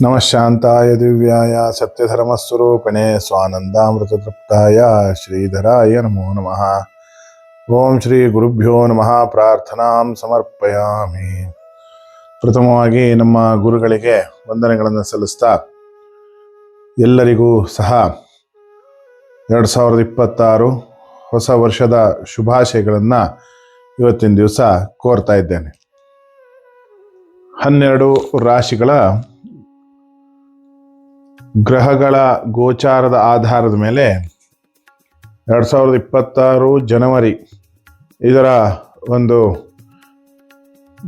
ನಮಃ ಶಾಂತಾಯ ದಿವ್ಯಾಯ ಸತ್ಯಧರ್ಮಸ್ವರೂಪಿಣೆ ಸ್ವಾನಂದಾಮೃತತೃಪ್ತಾಯ ಶ್ರೀಧರಾಯ ನಮೋ ನಮಃ ಓಂ ಶ್ರೀ ಗುರುಭ್ಯೋ ನಮಃ ಪ್ರಾರ್ಥನಾಂ ಸಮರ್ಪಯಾಮಿ ಪ್ರಥಮವಾಗಿ ನಮ್ಮ ಗುರುಗಳಿಗೆ ವಂದನೆಗಳನ್ನು ಸಲ್ಲಿಸ್ತಾ ಎಲ್ಲರಿಗೂ ಸಹ ಎರಡು ಸಾವಿರದ ಇಪ್ಪತ್ತಾರು ಹೊಸ ವರ್ಷದ ಶುಭಾಶಯಗಳನ್ನು ಇವತ್ತಿನ ದಿವಸ ಕೋರ್ತಾ ಇದ್ದೇನೆ. ಹನ್ನೆರಡು ರಾಶಿಗಳ ಗ್ರಹಗಳ ಗೋಚಾರದ ಆಧಾರದ ಮೇಲೆ ಎರಡು ಸಾವಿರದ ಇಪ್ಪತ್ತಾರು ಜನವರಿ ಇದರ ಒಂದು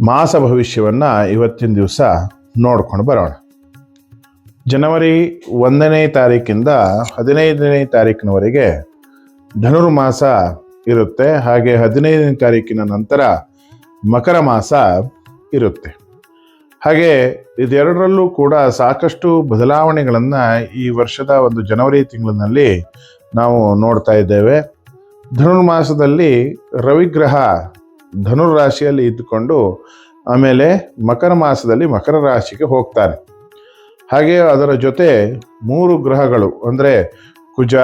ಮಾಸ ಭವಿಷ್ಯವನ್ನು ಇವತ್ತಿನ ದಿವಸ ನೋಡ್ಕೊಂಡು ಬರೋಣ. ಜನವರಿ ಒಂದನೇ ತಾರೀಕಿಂದ ಹದಿನೈದನೇ ತಾರೀಕಿನವರೆಗೆ ಧನುರ್ಮಾಸ ಇರುತ್ತೆ. ಹಾಗೆ ಹದಿನೈದನೇ ತಾರೀಕಿನ ನಂತರ ಮಕರ ಮಾಸ ಇರುತ್ತೆ. ಹಾಗೆ ಇದೆರಡರಲ್ಲೂ ಕೂಡ ಸಾಕಷ್ಟು ಬದಲಾವಣೆಗಳನ್ನು ಈ ವರ್ಷದ ಒಂದು ಜನವರಿ ತಿಂಗಳಿನಲ್ಲಿ ನಾವು ನೋಡ್ತಾ ಇದ್ದೇವೆ. ಧನುರ್ಮಾಸದಲ್ಲಿ ರವಿಗ್ರಹ ಧನುರ್ ರಾಶಿಯಲ್ಲಿ ಇದ್ದುಕೊಂಡು ಆಮೇಲೆ ಮಕರ ಮಾಸದಲ್ಲಿ ಮಕರ ರಾಶಿಗೆ ಹೋಗ್ತಾನೆ. ಹಾಗೆ ಅದರ ಜೊತೆ ಮೂರು ಗ್ರಹಗಳು ಅಂದರೆ ಕುಜ,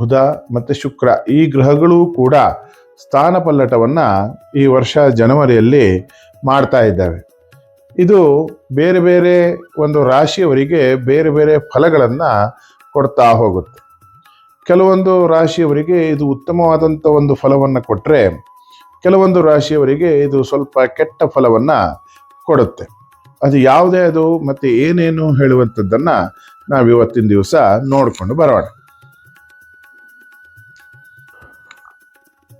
ಬುಧ ಮತ್ತು ಶುಕ್ರ ಈ ಗ್ರಹಗಳು ಕೂಡ ಸ್ಥಾನ ಪಲ್ಲಟವನ್ನು ಈ ವರ್ಷ ಜನವರಿಯಲ್ಲಿ ಮಾಡ್ತಾ ಇದ್ದಾವೆ. ಇದು ಬೇರೆ ಬೇರೆ ಒಂದು ರಾಶಿಯವರಿಗೆ ಬೇರೆ ಬೇರೆ ಫಲಗಳನ್ನು ಕೊಡ್ತಾ ಹೋಗುತ್ತೆ. ಕೆಲವೊಂದು ರಾಶಿಯವರಿಗೆ ಇದು ಉತ್ತಮವಾದಂಥ ಒಂದು ಫಲವನ್ನು ಕೊಟ್ಟರೆ ಕೆಲವೊಂದು ರಾಶಿಯವರಿಗೆ ಇದು ಸ್ವಲ್ಪ ಕೆಟ್ಟ ಫಲವನ್ನು ಕೊಡುತ್ತೆ. ಅದು ಯಾವುದೇ ಅದು ಮತ್ತು ಏನೇನು ಹೇಳುವಂಥದ್ದನ್ನು ನಾವು ಇವತ್ತಿನ ದಿವಸ ನೋಡಿಕೊಂಡು ಬರೋಣ.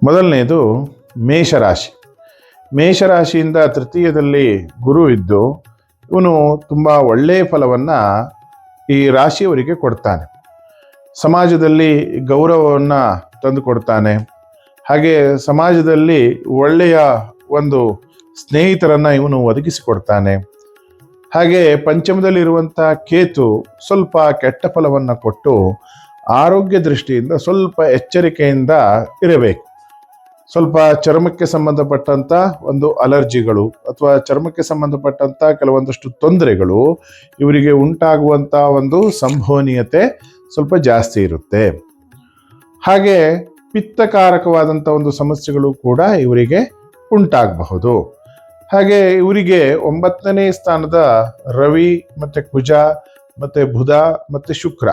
ಮೊದಲನೇದು ಮೇಷರಾಶಿ ಮೇಷರಾಶಿಯಿಂದ ತೃತೀಯದಲ್ಲಿ ಗುರು ಇದ್ದು, ಇವನು ತುಂಬ ಒಳ್ಳೆಯ ಫಲವನ್ನು ಈ ರಾಶಿಯವರಿಗೆ ಕೊಡ್ತಾನೆ. ಸಮಾಜದಲ್ಲಿ ಗೌರವವನ್ನು ತಂದು ಕೊಡ್ತಾನೆ. ಹಾಗೆ ಸಮಾಜದಲ್ಲಿ ಒಳ್ಳೆಯ ಒಂದು ಸ್ನೇಹಿತರನ್ನು ಇವನು ಒದಗಿಸಿಕೊಡ್ತಾನೆ. ಹಾಗೆ ಪಂಚಮದಲ್ಲಿರುವಂಥ ಕೇತು ಸ್ವಲ್ಪ ಕೆಟ್ಟ ಫಲವನ್ನು ಕೊಟ್ಟು ಆರೋಗ್ಯ ದೃಷ್ಟಿಯಿಂದ ಸ್ವಲ್ಪ ಎಚ್ಚರಿಕೆಯಿಂದ ಇರಬೇಕು. ಸ್ವಲ್ಪ ಚರ್ಮಕ್ಕೆ ಸಂಬಂಧಪಟ್ಟಂತ ಒಂದು ಅಲರ್ಜಿಗಳು ಅಥವಾ ಚರ್ಮಕ್ಕೆ ಸಂಬಂಧಪಟ್ಟಂತ ಕೆಲವೊಂದಷ್ಟು ತೊಂದರೆಗಳು ಇವರಿಗೆ ಉಂಟಾಗುವಂಥ ಒಂದು ಸಂಭವನೀಯತೆ ಸ್ವಲ್ಪ ಜಾಸ್ತಿ ಇರುತ್ತೆ. ಹಾಗೆ ಪಿತ್ತಕಾರಕವಾದಂಥ ಒಂದು ಸಮಸ್ಯೆಗಳು ಕೂಡ ಇವರಿಗೆ ಉಂಟಾಗಬಹುದು. ಹಾಗೆ ಇವರಿಗೆ ಒಂಬತ್ತನೇ ಸ್ಥಾನದ ರವಿ ಮತ್ತೆ ಕುಜ ಮತ್ತೆ ಬುಧ ಮತ್ತೆ ಶುಕ್ರ.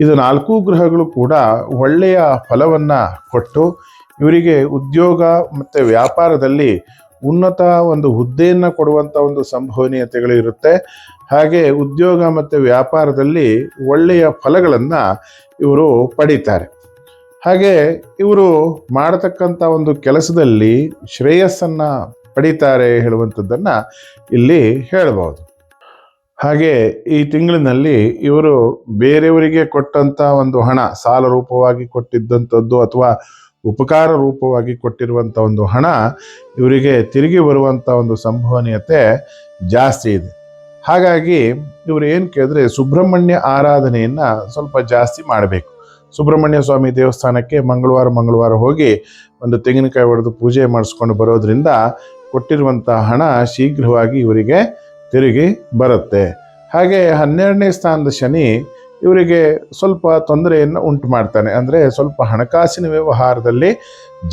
ಇದು ನಾಲ್ಕು ಗ್ರಹಗಳು ಕೂಡ ಒಳ್ಳೆಯ ಫಲವನ್ನ ಕೊಟ್ಟು ಇವರಿಗೆ ಉದ್ಯೋಗ ಮತ್ತು ವ್ಯಾಪಾರದಲ್ಲಿ ಉನ್ನತ ಒಂದು ಹುದ್ದೆಯನ್ನು ಕೊಡುವಂಥ ಒಂದು ಸಂಭವನೀಯತೆಗಳು ಇರುತ್ತೆ. ಹಾಗೆ ಉದ್ಯೋಗ ಮತ್ತು ವ್ಯಾಪಾರದಲ್ಲಿ ಒಳ್ಳೆಯ ಫಲಗಳನ್ನು ಇವರು ಪಡೀತಾರೆ. ಹಾಗೆ ಇವರು ಮಾಡತಕ್ಕಂಥ ಒಂದು ಕೆಲಸದಲ್ಲಿ ಶ್ರೇಯಸ್ಸನ್ನು ಪಡೀತಾರೆ ಹೇಳುವಂಥದ್ದನ್ನು ಇಲ್ಲಿ ಹೇಳಬಹುದು. ಹಾಗೆ ಈ ತಿಂಗಳಿನಲ್ಲಿ ಇವರು ಬೇರೆಯವರಿಗೆ ಕೊಟ್ಟಂಥ ಒಂದು ಹಣ, ಸಾಲ ರೂಪವಾಗಿ ಕೊಟ್ಟಿದ್ದಂಥದ್ದು ಅಥವಾ ಉಪಕಾರ ರೂಪವಾಗಿ ಕೊಟ್ಟಿರುವಂಥ ಒಂದು ಹಣ ಇವರಿಗೆ ತಿರುಗಿ ಬರುವಂಥ ಒಂದು ಸಂಭವನೀಯತೆ ಜಾಸ್ತಿ ಇದೆ. ಹಾಗಾಗಿ ಇವರು ಏನು ಕೇಳಿದ್ರೆ ಸುಬ್ರಹ್ಮಣ್ಯ ಆರಾಧನೆಯನ್ನು ಸ್ವಲ್ಪ ಜಾಸ್ತಿ ಮಾಡಬೇಕು. ಸುಬ್ರಹ್ಮಣ್ಯ ಸ್ವಾಮಿ ದೇವಸ್ಥಾನಕ್ಕೆ ಮಂಗಳವಾರ ಮಂಗಳವಾರ ಹೋಗಿ ಒಂದು ತೆಂಗಿನಕಾಯಿ ಹೊಡೆದು ಪೂಜೆ ಮಾಡಿಸ್ಕೊಂಡು ಬರೋದ್ರಿಂದ ಕೊಟ್ಟಿರುವಂಥ ಹಣ ಶೀಘ್ರವಾಗಿ ಇವರಿಗೆ ತಿರುಗಿ ಬರುತ್ತೆ. ಹಾಗೆ ಹನ್ನೆರಡನೇ ಸ್ಥಾನದ ಶನಿ ಇವರಿಗೆ ಸ್ವಲ್ಪ ತೊಂದರೆಯನ್ನು ಉಂಟು ಮಾಡ್ತಾನೆ. ಅಂದರೆ ಸ್ವಲ್ಪ ಹಣಕಾಸಿನ ವ್ಯವಹಾರದಲ್ಲಿ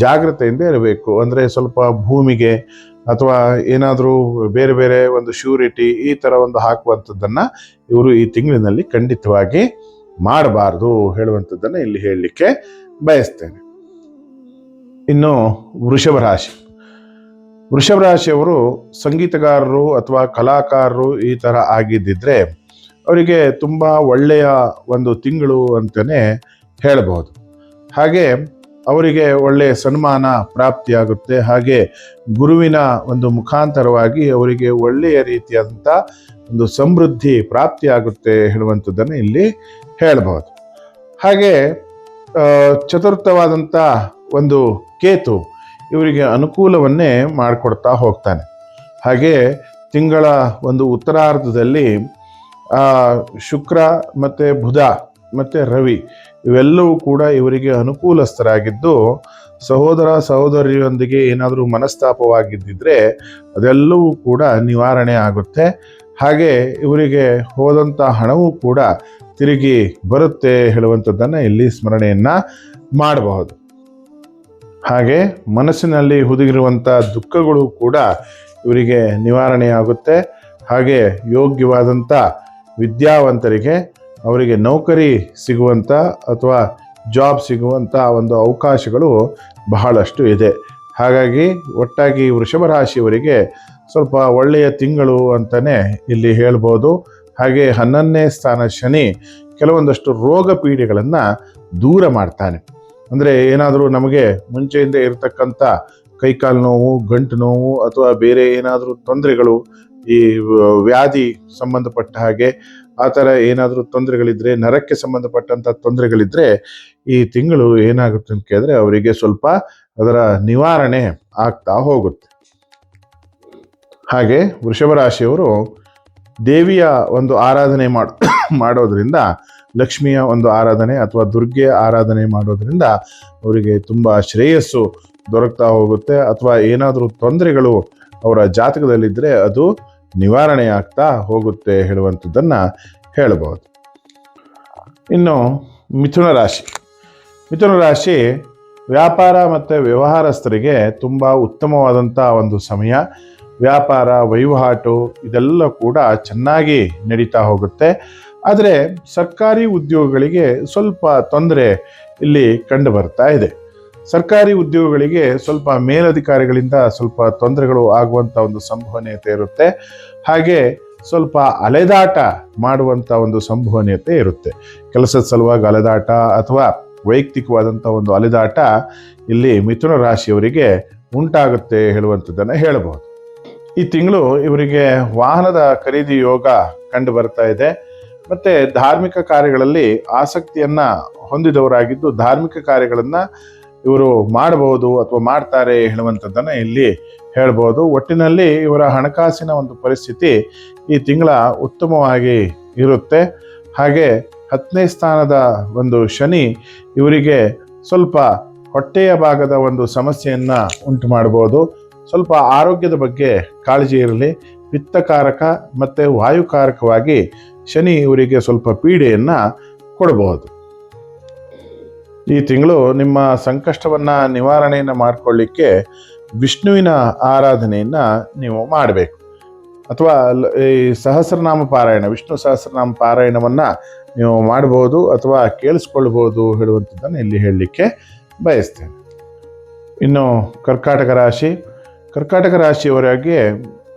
ಜಾಗ್ರತೆಯಿಂದ ಇರಬೇಕು. ಅಂದರೆ ಸ್ವಲ್ಪ ಭೂಮಿಗೆ ಅಥವಾ ಏನಾದರೂ ಬೇರೆ ಬೇರೆ ಒಂದು ಶ್ಯೂರಿಟಿ ಈ ಥರ ಒಂದು ಹಾಕುವಂಥದ್ದನ್ನು ಇವರು ಈ ತಿಂಗಳಿನಲ್ಲಿ ಖಂಡಿತವಾಗಿ ಮಾಡಬಾರ್ದು ಹೇಳುವಂಥದ್ದನ್ನು ಇಲ್ಲಿ ಹೇಳಲಿಕ್ಕೆ ಬಯಸ್ತೇನೆ. ಇನ್ನು ವೃಷಭ ರಾಶಿ. ವೃಷಭ ರಾಶಿಯವರು ಸಂಗೀತಗಾರರು ಅಥವಾ ಕಲಾಕಾರರು ಈ ಥರ ಆಗಿದ್ದಿದ್ರೆ ಅವರಿಗೆ ತುಂಬ ಒಳ್ಳೆಯ ಒಂದು ತಿಂಗಳು ಅಂತಲೇ ಹೇಳಬಹುದು. ಹಾಗೆ ಅವರಿಗೆ ಒಳ್ಳೆಯ ಸನ್ಮಾನ ಪ್ರಾಪ್ತಿಯಾಗುತ್ತೆ. ಹಾಗೆ ಗುರುವಿನ ಒಂದು ಮುಖಾಂತರವಾಗಿ ಅವರಿಗೆ ಒಳ್ಳೆಯ ರೀತಿಯಾದಂಥ ಒಂದು ಸಮೃದ್ಧಿ ಪ್ರಾಪ್ತಿಯಾಗುತ್ತೆ ಹೇಳುವಂಥದ್ದನ್ನು ಇಲ್ಲಿ ಹೇಳಬಹುದು. ಹಾಗೆ ಚತುರ್ಥವಾದಂಥ ಒಂದು ಕೇತು ಇವರಿಗೆ ಅನುಕೂಲವನ್ನೇ ಮಾಡಿಕೊಡ್ತಾ ಹೋಗ್ತಾನೆ. ಹಾಗೆ ತಿಂಗಳ ಒಂದು ಉತ್ತರಾರ್ಧದಲ್ಲಿ ಶುಕ್ರ ಮತ್ತು ಬುಧ ಮತ್ತು ರವಿ ಇವೆಲ್ಲವೂ ಕೂಡ ಇವರಿಗೆ ಅನುಕೂಲಸ್ಥರಾಗಿದ್ದು ಸಹೋದರ ಸಹೋದರಿಯೊಂದಿಗೆ ಏನಾದರೂ ಮನಸ್ತಾಪವಾಗಿದ್ದಿದ್ರೆ ಅದೆಲ್ಲವೂ ಕೂಡ ನಿವಾರಣೆ ಆಗುತ್ತೆ. ಹಾಗೆ ಇವರಿಗೆ ಹೋದಂಥ ಹಣವೂ ಕೂಡ ತಿರುಗಿ ಬರುತ್ತೆ ಹೇಳುವಂಥದ್ದನ್ನು ಇಲ್ಲಿ ಸ್ಮರಣೆಯನ್ನು ಮಾಡಬಹುದು. ಹಾಗೆ ಮನಸ್ಸಿನಲ್ಲಿ ಹುದುಗಿರುವಂಥ ದುಃಖಗಳು ಕೂಡ ಇವರಿಗೆ ನಿವಾರಣೆಯಾಗುತ್ತೆ. ಹಾಗೆ ಯೋಗ್ಯವಾದಂಥ ವಿದ್ಯಾವಂತರಿಗೆ ಅವರಿಗೆ ನೌಕರಿ ಸಿಗುವಂಥ ಅಥವಾ ಜಾಬ್ ಸಿಗುವಂಥ ಒಂದು ಅವಕಾಶಗಳು ಬಹಳಷ್ಟು ಇದೆ. ಹಾಗಾಗಿ ಒಟ್ಟಾಗಿ ವೃಷಭ ರಾಶಿಯವರಿಗೆ ಸ್ವಲ್ಪ ಒಳ್ಳೆಯ ತಿಂಗಳು ಅಂತಲೇ ಇಲ್ಲಿ ಹೇಳ್ಬೋದು. ಹಾಗೆ ಹನ್ನೊಂದನೇ ಸ್ಥಾನ ಶನಿ ಕೆಲವೊಂದಷ್ಟು ರೋಗ ಪೀಡೆಗಳನ್ನು ದೂರ ಮಾಡ್ತಾನೆ. ಅಂದರೆ ಏನಾದರೂ ನಮಗೆ ಮುಂಚೆಯಿಂದ ಇರತಕ್ಕಂಥ ಕೈಕಾಲು ನೋವು, ಗಂಟು ನೋವು ಅಥವಾ ಬೇರೆ ಏನಾದರೂ ತೊಂದರೆಗಳು ಈ ವ್ಯಾಧಿ ಸಂಬಂಧಪಟ್ಟ ಹಾಗೆ ಆ ಥರ ಏನಾದರೂ ತೊಂದರೆಗಳಿದ್ರೆ, ನರಕ್ಕೆ ಸಂಬಂಧಪಟ್ಟಂಥ ತೊಂದರೆಗಳಿದ್ರೆ ಈ ತಿಂಗಳು ಏನಾಗುತ್ತೆ ಅಂತ ಕೇಳಿದ್ರೆ ಅವರಿಗೆ ಸ್ವಲ್ಪ ಅದರ ನಿವಾರಣೆ ಆಗ್ತಾ ಹೋಗುತ್ತೆ. ಹಾಗೆ ವೃಷಭ ರಾಶಿಯವರು ದೇವಿಯ ಒಂದು ಆರಾಧನೆ ಮಾಡ್, ಮಾಡೋದ್ರಿಂದ, ಲಕ್ಷ್ಮಿಯ ಒಂದು ಆರಾಧನೆ ಅಥವಾ ದುರ್ಗೆಯ ಆರಾಧನೆ ಮಾಡೋದ್ರಿಂದ ಅವರಿಗೆ ತುಂಬ ಶ್ರೇಯಸ್ಸು ದೊರಕ್ತಾ ಹೋಗುತ್ತೆ. ಅಥವಾ ಏನಾದರೂ ತೊಂದರೆಗಳು ಅವರ ಜಾತಕದಲ್ಲಿದ್ದರೆ ಅದು ನಿವಾರಣೆ ಆಗ್ತಾ ಹೋಗುತ್ತೆ ಹೇಳುವಂಥದ್ದನ್ನು ಹೇಳಬಹುದು. ಇನ್ನು ಮಿಥುನ ರಾಶಿ. ಮಿಥುನ ರಾಶಿ ವ್ಯಾಪಾರ ಮತ್ತು ವ್ಯವಹಾರಸ್ಥರಿಗೆ ತುಂಬ ಉತ್ತಮವಾದಂಥ ಒಂದು ಸಮಯ. ವ್ಯಾಪಾರ, ವಹಿವಾಟು ಇದೆಲ್ಲ ಕೂಡ ಚೆನ್ನಾಗಿ ನಡೀತಾ ಹೋಗುತ್ತೆ. ಆದರೆ ಸರ್ಕಾರಿ ಉದ್ಯೋಗಗಳಿಗೆ ಸ್ವಲ್ಪ ತೊಂದರೆ ಇಲ್ಲಿ ಕಂಡು ಬರ್ತಾ ಇದೆ. ಸರ್ಕಾರಿ ಉದ್ಯೋಗಗಳಿಗೆ ಸ್ವಲ್ಪ ಮೇಲಧಿಕಾರಿಗಳಿಂದ ಸ್ವಲ್ಪ ತೊಂದರೆಗಳು ಆಗುವಂಥ ಒಂದು ಸಂಭವನೀಯತೆ ಇರುತ್ತೆ. ಹಾಗೆ ಸ್ವಲ್ಪ ಅಲೆದಾಟ ಮಾಡುವಂಥ ಒಂದು ಸಂಭವನೀಯತೆ ಇರುತ್ತೆ. ಕೆಲಸದ ಸಲುವಾಗಿ ಅಲೆದಾಟ ಅಥವಾ ವೈಯಕ್ತಿಕವಾದಂಥ ಒಂದು ಅಲೆದಾಟ ಇಲ್ಲಿ ಮಿಥುನ ರಾಶಿಯವರಿಗೆ ಉಂಟಾಗುತ್ತೆ ಹೇಳುವಂಥದ್ದನ್ನು ಹೇಳಬಹುದು. ಈ ತಿಂಗಳು ಇವರಿಗೆ ವಾಹನದ ಖರೀದಿ ಯೋಗ ಕಂಡು ಬರ್ತಾ ಇದೆ. ಮತ್ತೆ ಧಾರ್ಮಿಕ ಕಾರ್ಯಗಳಲ್ಲಿ ಆಸಕ್ತಿಯನ್ನ ಹೊಂದಿದವರಾಗಿದ್ದು ಧಾರ್ಮಿಕ ಕಾರ್ಯಗಳನ್ನ ಇವರು ಮಾಡಬಹುದು ಅಥವಾ ಮಾಡ್ತಾರೆ ಹೇಳುವಂಥದ್ದನ್ನು ಇಲ್ಲಿ ಹೇಳ್ಬೋದು. ಒಟ್ಟಿನಲ್ಲಿ ಇವರ ಹಣಕಾಸಿನ ಒಂದು ಪರಿಸ್ಥಿತಿ ಈ ತಿಂಗಳ ಉತ್ತಮವಾಗಿ ಇರುತ್ತೆ. ಹಾಗೆ ಹತ್ತನೇ ಸ್ಥಾನದ ಒಂದು ಶನಿ ಇವರಿಗೆ ಸ್ವಲ್ಪ ಹೊಟ್ಟೆಯ ಭಾಗದ ಒಂದು ಸಮಸ್ಯೆಯನ್ನು ಉಂಟು ಮಾಡ್ಬೋದು. ಸ್ವಲ್ಪ ಆರೋಗ್ಯದ ಬಗ್ಗೆ ಕಾಳಜಿ ಇರಲಿ. ಪಿತ್ತಕಾರಕ ಮತ್ತು ವಾಯುಕಾರಕವಾಗಿ ಶನಿ ಇವರಿಗೆ ಸ್ವಲ್ಪ ಪೀಡೆಯನ್ನು ಕೊಡಬಹುದು ಈ ತಿಂಗಳು ನಿಮ್ಮ ಸಂಕಷ್ಟವನ್ನು ನಿವಾರಣೆಯನ್ನು ಮಾಡಿಕೊಳ್ಳಿಕ್ಕೆ ವಿಷ್ಣುವಿನ ಆರಾಧನೆಯನ್ನು ನೀವು ಮಾಡಬೇಕು. ಅಥವಾ ಈ ಸಹಸ್ರನಾಮ ಪಾರಾಯಣ, ವಿಷ್ಣು ಸಹಸ್ರನಾಮ ಪಾರಾಯಣವನ್ನು ನೀವು ಮಾಡಬಹುದು ಅಥವಾ ಕೇಳಿಸ್ಕೊಳ್ಬೋದು ಹೇಳುವಂಥದ್ದನ್ನು ಇಲ್ಲಿ ಹೇಳಲಿಕ್ಕೆ ಬಯಸ್ತೇನೆ. ಇನ್ನು ಕರ್ಕಾಟಕ ರಾಶಿ, ಕರ್ಕಾಟಕ ರಾಶಿಯವರಾಗಿ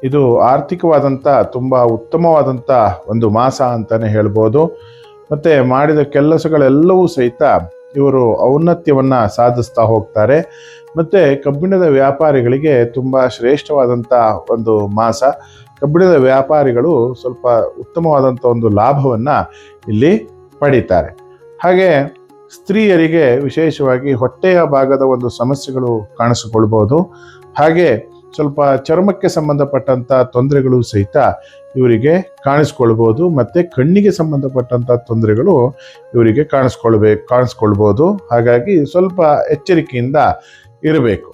ಇದು ಆರ್ಥಿಕವಾದಂಥ ತುಂಬ ಉತ್ತಮವಾದಂಥ ಒಂದು ಮಾಸ ಅಂತಲೇ ಹೇಳ್ಬೋದು. ಮತ್ತು ಮಾಡಿದ ಕೆಲಸಗಳೆಲ್ಲವೂ ಸಹಿತ ಇವರು ಔನ್ನತ್ಯವನ್ನು ಸಾಧಿಸ್ತಾ ಹೋಗ್ತಾರೆ. ಮತ್ತು ಕಬ್ಬಿಣದ ವ್ಯಾಪಾರಿಗಳಿಗೆ ತುಂಬ ಶ್ರೇಷ್ಠವಾದಂಥ ಒಂದು ಮಾಸ. ಕಬ್ಬಿಣದ ವ್ಯಾಪಾರಿಗಳು ಸ್ವಲ್ಪ ಉತ್ತಮವಾದಂಥ ಒಂದು ಲಾಭವನ್ನು ಇಲ್ಲಿ ಪಡೀತಾರೆ. ಹಾಗೆ ಸ್ತ್ರೀಯರಿಗೆ ವಿಶೇಷವಾಗಿ ಹೊಟ್ಟೆಯ ಭಾಗದ ಒಂದು ಸಮಸ್ಯೆಗಳು ಕಾಣಿಸಿಕೊಳ್ಬೋದು ಹಾಗೆ ಸ್ವಲ್ಪ ಚರ್ಮಕ್ಕೆ ಸಂಬಂಧಪಟ್ಟಂಥ ತೊಂದರೆಗಳು ಸಹಿತ ಇವರಿಗೆ ಕಾಣಿಸ್ಕೊಳ್ಬೋದು, ಮತ್ತು ಕಣ್ಣಿಗೆ ಸಂಬಂಧಪಟ್ಟಂಥ ತೊಂದರೆಗಳು ಇವರಿಗೆ ಕಾಣಿಸ್ಕೊಳ್ಬೇಕು ಕಾಣಿಸ್ಕೊಳ್ಬೋದು. ಹಾಗಾಗಿ ಸ್ವಲ್ಪ ಎಚ್ಚರಿಕೆಯಿಂದ ಇರಬೇಕು.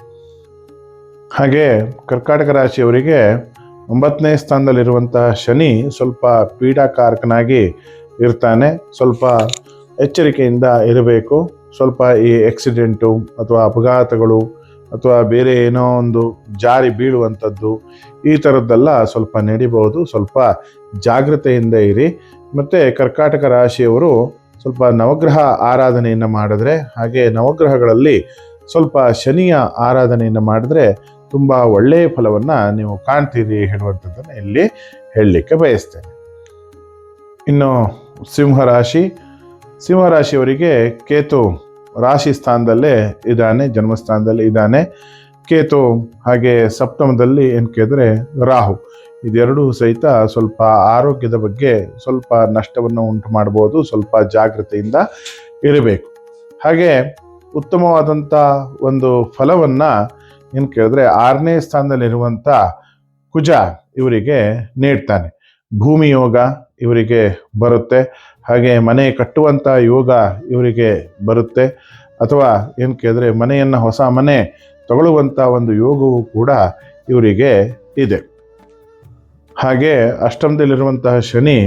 ಹಾಗೆ ಕರ್ಕಾಟಕ ರಾಶಿಯವರಿಗೆ ಒಂಬತ್ತನೇ ಸ್ಥಾನದಲ್ಲಿರುವಂತಹ ಶನಿ ಸ್ವಲ್ಪ ಪೀಡಾಕಾರಕನಾಗಿ ಇರ್ತಾನೆ. ಸ್ವಲ್ಪ ಎಚ್ಚರಿಕೆಯಿಂದ ಇರಬೇಕು. ಸ್ವಲ್ಪ ಈ ಆಕ್ಸಿಡೆಂಟು ಅಥವಾ ಅಪಘಾತಗಳು ಅಥವಾ ಬೇರೆ ಏನೋ ಒಂದು ಜಾರಿ ಬೀಳುವಂಥದ್ದು ಈ ಥರದ್ದೆಲ್ಲ ಸ್ವಲ್ಪ ನಡಿಬಹುದು. ಸ್ವಲ್ಪ ಜಾಗ್ರತೆಯಿಂದ ಇರಿ. ಮತ್ತು ಕರ್ಕಾಟಕ ರಾಶಿಯವರು ಸ್ವಲ್ಪ ನವಗ್ರಹ ಆರಾಧನೆಯನ್ನು ಮಾಡಿದ್ರೆ, ಹಾಗೆ ನವಗ್ರಹಗಳಲ್ಲಿ ಸ್ವಲ್ಪ ಶನಿಯ ಆರಾಧನೆಯನ್ನು ಮಾಡಿದ್ರೆ ತುಂಬ ಒಳ್ಳೆಯ ಫಲವನ್ನು ನೀವು ಕಾಣ್ತೀರಿ ಹೇಳುವಂಥದ್ದನ್ನು ಇಲ್ಲಿ ಹೇಳಲಿಕ್ಕೆ ಬಯಸ್ತೇನೆ. ಇನ್ನು ಸಿಂಹರಾಶಿ ಸಿಂಹರಾಶಿಯವರಿಗೆ ಕೇತು ರಾಶಿ ಸ್ಥಾನದಲ್ಲೇ ಇದ್ದಾನೆ, ಜನ್ಮಸ್ಥಾನದಲ್ಲಿ ಇದ್ದಾನೆ. ಕೇತು ಹಾಗೆ ಸಪ್ತಮದಲ್ಲಿ ಏನು ಕೇಳಿದ್ರೆ ರಾಹು. ಇದೆರಡೂ ಸಹಿತ ಸ್ವಲ್ಪ ಆರೋಗ್ಯದ ಬಗ್ಗೆ ಸ್ವಲ್ಪ ನಷ್ಟವನ್ನು ಉಂಟು ಮಾಡ್ಬೋದು, ಸ್ವಲ್ಪ ಜಾಗ್ರತೆಯಿಂದ ಇರಬೇಕು. ಹಾಗೆ ಉತ್ತಮವಾದಂಥ ಒಂದು ಫಲವನ್ನು ಏನು ಕೇಳಿದ್ರೆ ಆರನೇ ಸ್ಥಾನದಲ್ಲಿರುವಂಥ ಕುಜ ಇವರಿಗೆ ನೀಡ್ತಾನೆ. ಭೂಮಿಯೋಗ ಇವರಿಗೆ ಬರುತ್ತೆ. ಹಾಗೆ ಮನೆ ಕಟ್ಟುವಂಥ ಯೋಗ ಇವರಿಗೆ ಬರುತ್ತೆ. ಅಥವಾ ಏನು ಕೇಳಿದ್ರೆ ಮನೆಯನ್ನು ಹೊಸ ಮನೆ ತಗೊಳ್ಳುವಂಥ ಒಂದು ಯೋಗವು ಕೂಡ ಇವರಿಗೆ ಇದೆ. ಹಾಗೆ ಅಷ್ಟಮದಲ್ಲಿರುವಂತಹ ಶನಿ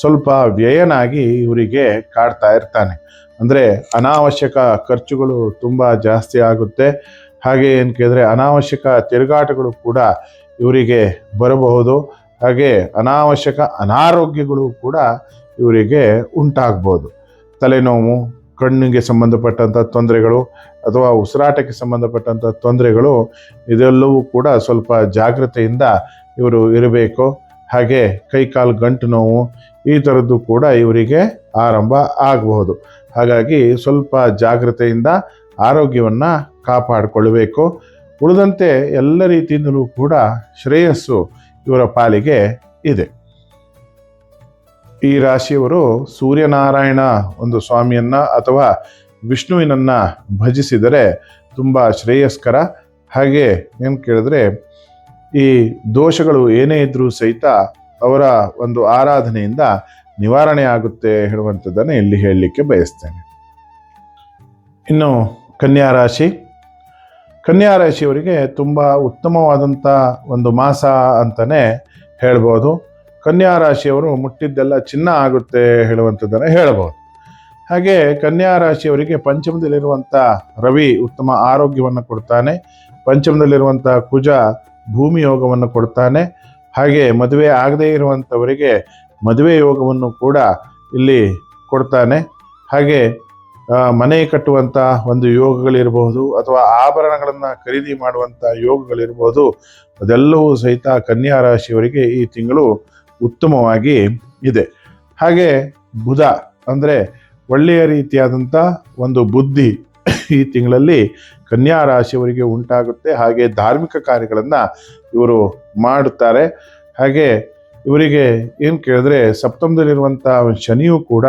ಸ್ವಲ್ಪ ವ್ಯಯನಾಗಿ ಇವರಿಗೆ ಕಾಡ್ತಾ ಇರ್ತಾನೆ. ಅಂದರೆ ಅನಾವಶ್ಯಕ ಖರ್ಚುಗಳು ತುಂಬ ಜಾಸ್ತಿ ಆಗುತ್ತೆ. ಹಾಗೆ ಏನು ಕೇಳಿದ್ರೆ ಅನಾವಶ್ಯಕ ತಿರುಗಾಟಗಳು ಕೂಡ ಇವರಿಗೆ ಬರಬಹುದು. ಹಾಗೆ ಅನಾವಶ್ಯಕ ಅನಾರೋಗ್ಯಗಳು ಕೂಡ ಇವರಿಗೆ ಉಂಟಾಗ್ಬೋದು. ತಲೆನೋವು, ಕಣ್ಣಿಗೆ ಸಂಬಂಧಪಟ್ಟಂಥ ತೊಂದರೆಗಳು ಅಥವಾ ಉಸಿರಾಟಕ್ಕೆ ಸಂಬಂಧಪಟ್ಟಂಥ ತೊಂದರೆಗಳು, ಇದೆಲ್ಲವೂ ಕೂಡ ಸ್ವಲ್ಪ ಜಾಗ್ರತೆಯಿಂದ ಇವರು ಇರಬೇಕು. ಹಾಗೆ ಕೈಕಾಲು ಗಂಟು ನೋವು ಈ ಥರದ್ದು ಕೂಡ ಇವರಿಗೆ ಆರಂಭ ಆಗಬಹುದು. ಹಾಗಾಗಿ ಸ್ವಲ್ಪ ಜಾಗ್ರತೆಯಿಂದ ಆರೋಗ್ಯವನ್ನು ಕಾಪಾಡಿಕೊಳ್ಳಬೇಕು ಉಳಿದಂತೆ ಎಲ್ಲ ರೀತಿಯಿಂದಲೂ ಕೂಡ ಶ್ರೇಯಸ್ಸು ಇವರ ಪಾಲಿಗೆ ಇದೆ. ಈ ರಾಶಿಯವರು ಸೂರ್ಯನಾರಾಯಣ ಒಂದು ಸ್ವಾಮಿಯನ್ನ ಅಥವಾ ವಿಷ್ಣುವಿನನ್ನು ಭಜಿಸಿದರೆ ತುಂಬ ಶ್ರೇಯಸ್ಕರ. ಹಾಗೆ ಏನು ಕೇಳಿದ್ರೆ, ಈ ದೋಷಗಳು ಏನೇ ಇದ್ದರೂ ಸಹಿತ ಅವರ ಒಂದು ಆರಾಧನೆಯಿಂದ ನಿವಾರಣೆ ಆಗುತ್ತೆ ಹೇಳುವಂಥದ್ದನ್ನು ಇಲ್ಲಿ ಹೇಳಲಿಕ್ಕೆ ಬಯಸ್ತೇನೆ. ಇನ್ನು ಕನ್ಯಾ ರಾಶಿ. ಕನ್ಯಾ ರಾಶಿಯವರಿಗೆ ತುಂಬ ಉತ್ತಮವಾದಂಥ ಒಂದು ಮಾಸ ಅಂತಲೇ ಹೇಳ್ಬೋದು. ಕನ್ಯಾ ರಾಶಿಯವರು ಮುಟ್ಟಿದ್ದೆಲ್ಲ ಚಿನ್ನ ಆಗುತ್ತೆ ಹೇಳುವಂಥದ್ದನ್ನು ಹೇಳಬಹುದು. ಹಾಗೆ ಕನ್ಯಾ ರಾಶಿಯವರಿಗೆ ಪಂಚಮದಲ್ಲಿರುವಂಥ ರವಿ ಉತ್ತಮ ಆರೋಗ್ಯವನ್ನು ಕೊಡ್ತಾನೆ. ಪಂಚಮದಲ್ಲಿರುವಂಥ ಕುಜ ಭೂಮಿ ಯೋಗವನ್ನು ಕೊಡ್ತಾನೆ. ಹಾಗೆ ಮದುವೆ ಆಗದೇ ಇರುವಂಥವರಿಗೆ ಮದುವೆ ಯೋಗವನ್ನು ಕೂಡ ಇಲ್ಲಿ ಕೊಡ್ತಾನೆ. ಹಾಗೆ ಮನೆ ಕಟ್ಟುವಂಥ ಒಂದು ಯೋಗಗಳಿರಬಹುದು ಅಥವಾ ಆಭರಣಗಳನ್ನು ಖರೀದಿ ಮಾಡುವಂಥ ಯೋಗಗಳಿರ್ಬೋದು ಅದೆಲ್ಲವೂ ಸಹಿತ ಕನ್ಯಾ ರಾಶಿಯವರಿಗೆ ಈ ತಿಂಗಳು ಉತ್ತಮವಾಗಿ ಇದೆ. ಹಾಗೆ ಬುಧ ಅಂದರೆ ಒಳ್ಳೆಯ ರೀತಿಯಾದಂಥ ಒಂದು ಬುದ್ಧಿ ಈ ತಿಂಗಳಲ್ಲಿ ಕನ್ಯಾ ರಾಶಿಯವರಿಗೆ ಉಂಟಾಗುತ್ತೆ. ಹಾಗೆ ಧಾರ್ಮಿಕ ಕಾರ್ಯಗಳನ್ನು ಇವರು ಮಾಡುತ್ತಾರೆ. ಹಾಗೆ ಇವರಿಗೆ ಏನು ಕೇಳಿದ್ರೆ ಸಪ್ತಮದಲ್ಲಿರುವಂಥ ಶನಿಯೂ ಕೂಡ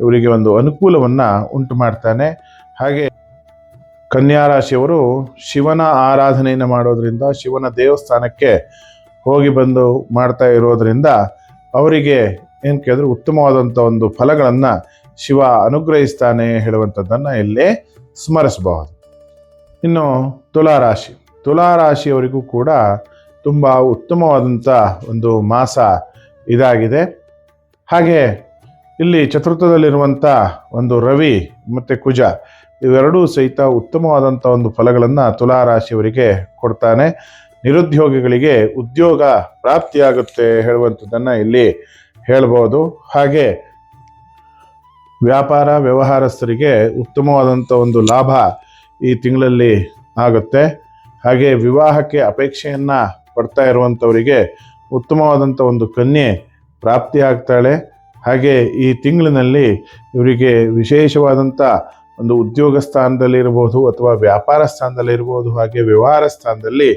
ಇವರಿಗೆ ಒಂದು ಅನುಕೂಲವನ್ನು ಉಂಟು ಮಾಡ್ತಾನೆ. ಹಾಗೆ ಕನ್ಯಾ ರಾಶಿಯವರು ಶಿವನ ಆರಾಧನೆಯನ್ನು ಮಾಡೋದರಿಂದ ಶಿವನ ದೇವಸ್ಥಾನಕ್ಕೆ ಹೋಗಿ ಬಂದು ಮಾಡ್ತಾ ಇರೋದ್ರಿಂದ ಅವರಿಗೆ ಏನು ಕೇಳಿದ್ರೆ ಉತ್ತಮವಾದಂಥ ಒಂದು ಫಲಗಳನ್ನು ಶಿವ ಅನುಗ್ರಹಿಸ್ತಾನೆ ಹೇಳುವಂಥದ್ದನ್ನು ಇಲ್ಲಿ ಸ್ಮರಿಸಬಹುದು. ಇನ್ನು ತುಲಾರಾಶಿ, ತುಲಾರಾಶಿಯವರಿಗೂ ಕೂಡ ತುಂಬ ಉತ್ತಮವಾದಂಥ ಒಂದು ಮಾಸ ಇದಾಗಿದೆ. ಹಾಗೆ ಇಲ್ಲಿ ಚತುರ್ಥದಲ್ಲಿರುವಂಥ ಒಂದು ರವಿ ಮತ್ತು ಕುಜ, ಇವೆರಡೂ ಸಹಿತ ಉತ್ತಮವಾದಂಥ ಒಂದು ಫಲಗಳನ್ನು ತುಲಾರಾಶಿಯವರಿಗೆ ಕೊಡ್ತಾನೆ. ನಿರುದ್ಯೋಗಿಗಳಿಗೆ ಉದ್ಯೋಗ ಪ್ರಾಪ್ತಿಯಾಗುತ್ತೆ ಹೇಳುವಂಥದ್ದನ್ನು ಇಲ್ಲಿ ಹೇಳ್ಬೋದು. ಹಾಗೆ ವ್ಯಾಪಾರ ವ್ಯವಹಾರಸ್ಥರಿಗೆ ಉತ್ತಮವಾದಂಥ ಒಂದು ಲಾಭ ಈ ತಿಂಗಳಲ್ಲಿ ಆಗುತ್ತೆ. ಹಾಗೆ ವಿವಾಹಕ್ಕೆ ಅಪೇಕ್ಷೆಯನ್ನು ಪಡ್ತಾ ಇರುವಂಥವರಿಗೆ ಉತ್ತಮವಾದಂಥ ಒಂದು ಕನ್ಯೆ ಪ್ರಾಪ್ತಿಯಾಗ್ತಾಳೆ. ಹಾಗೆ ಈ ತಿಂಗಳಿನಲ್ಲಿ ಇವರಿಗೆ ವಿಶೇಷವಾದಂಥ ಒಂದು ಉದ್ಯೋಗ ಸ್ಥಾನದಲ್ಲಿ ಇರಬಹುದು ಅಥವಾ ವ್ಯಾಪಾರ ಸ್ಥಾನದಲ್ಲಿ ಇರಬಹುದು ಹಾಗೆ ವ್ಯವಹಾರ ಸ್ಥಾನದಲ್ಲಿ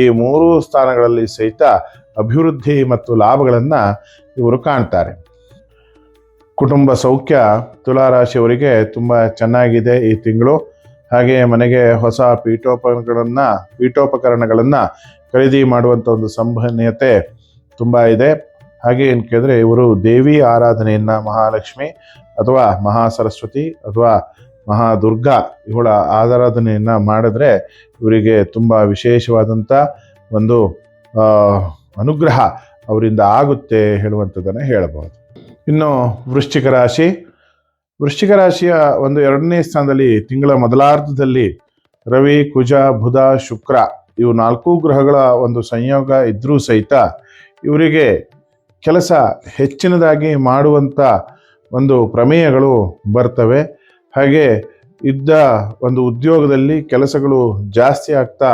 ಈ ಮೂರು ಸ್ಥಾನಗಳಲ್ಲಿ ಸಹಿತ ಅಭಿವೃದ್ಧಿ ಮತ್ತು ಲಾಭಗಳನ್ನು ಇವರು ಕಾಣ್ತಾರೆ. ಕುಟುಂಬ ಸೌಖ್ಯ ತುಲಾರಾಶಿಯವರಿಗೆ ತುಂಬ ಚೆನ್ನಾಗಿದೆ ಈ ತಿಂಗಳು. ಹಾಗೆ ಮನೆಗೆ ಹೊಸ ಪೀಠೋಪಕರಣಗಳನ್ನು ಪೀಠೋಪಕರಣಗಳನ್ನು ಖರೀದಿ ಮಾಡುವಂಥ ಒಂದು ಸಂಭವನೀಯತೆ ತುಂಬ ಇದೆ. ಹಾಗೆ ಏನು ಕೇಳಿದ್ರೆ ಇವರು ದೇವಿ ಆರಾಧನೆಯನ್ನು ಮಹಾಲಕ್ಷ್ಮಿ ಅಥವಾ ಮಹಾ ಸರಸ್ವತಿ ಅಥವಾ ಮಹಾದುರ್ಗಾ. ಇವಳ ಆರಾಧನೆಯನ್ನು ಮಾಡಿದ್ರೆ ಇವರಿಗೆ ತುಂಬ ವಿಶೇಷವಾದಂಥ ಒಂದು ಅನುಗ್ರಹ ಅವರಿಂದ ಆಗುತ್ತೆ ಹೇಳುವಂಥದ್ದನ್ನು ಹೇಳಬಹುದು. ಇನ್ನು ವೃಶ್ಚಿಕ ರಾಶಿ. ವೃಶ್ಚಿಕ ರಾಶಿಯ ಒಂದು ಎರಡನೇ ಸ್ಥಾನದಲ್ಲಿ ತಿಂಗಳ ಮೊದಲಾರ್ಧದಲ್ಲಿ ರವಿ, ಕುಜ, ಬುಧ, ಶುಕ್ರ ಇವು ನಾಲ್ಕು ಗ್ರಹಗಳ ಒಂದು ಸಂಯೋಗ ಇದ್ದರೂ ಸಹಿತ ಇವರಿಗೆ ಕೆಲಸ ಹೆಚ್ಚಿನದಾಗಿ ಮಾಡುವಂಥ ಒಂದು ಪ್ರಮೇಯಗಳು ಬರ್ತವೆ. ಹಾಗೆ ಇದ್ದ ಒಂದು ಉದ್ಯೋಗದಲ್ಲಿ ಕೆಲಸಗಳು ಜಾಸ್ತಿ ಆಗ್ತಾ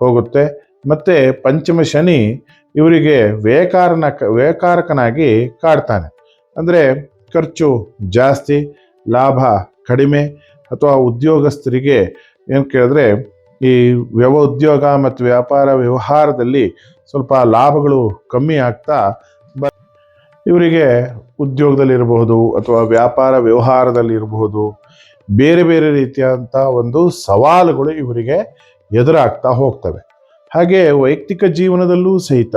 ಹೋಗುತ್ತೆ. ಮತ್ತು ಪಂಚಮ ಶನಿ ಇವರಿಗೆ ವ್ಯಯಕಾರನ ವೇಕಾರಕನಾಗಿ ಕಾಡ್ತಾನೆ. ಅಂದರೆ ಖರ್ಚು ಜಾಸ್ತಿ, ಲಾಭ ಕಡಿಮೆ, ಅಥವಾ ಉದ್ಯೋಗಸ್ಥರಿಗೆ ಏನು ಕೇಳಿದ್ರೆ ಈ ವ್ಯವ ಉದ್ಯೋಗ ಮತ್ತು ವ್ಯಾಪಾರ ವ್ಯವಹಾರದಲ್ಲಿ ಸ್ವಲ್ಪ ಲಾಭಗಳು ಕಮ್ಮಿ ಆಗ್ತಾ ಬ, ಇವರಿಗೆ ಉದ್ಯೋಗದಲ್ಲಿರಬಹುದು ಅಥವಾ ವ್ಯಾಪಾರ ವ್ಯವಹಾರದಲ್ಲಿ ಇರಬಹುದು ಬೇರೆ ಬೇರೆ ರೀತಿಯಾದಂಥ ಒಂದು ಸವಾಲುಗಳು ಇವರಿಗೆ ಎದುರಾಗ್ತಾ ಹೋಗ್ತವೆ. ಹಾಗೆ ವೈಯಕ್ತಿಕ ಜೀವನದಲ್ಲೂ ಸಹಿತ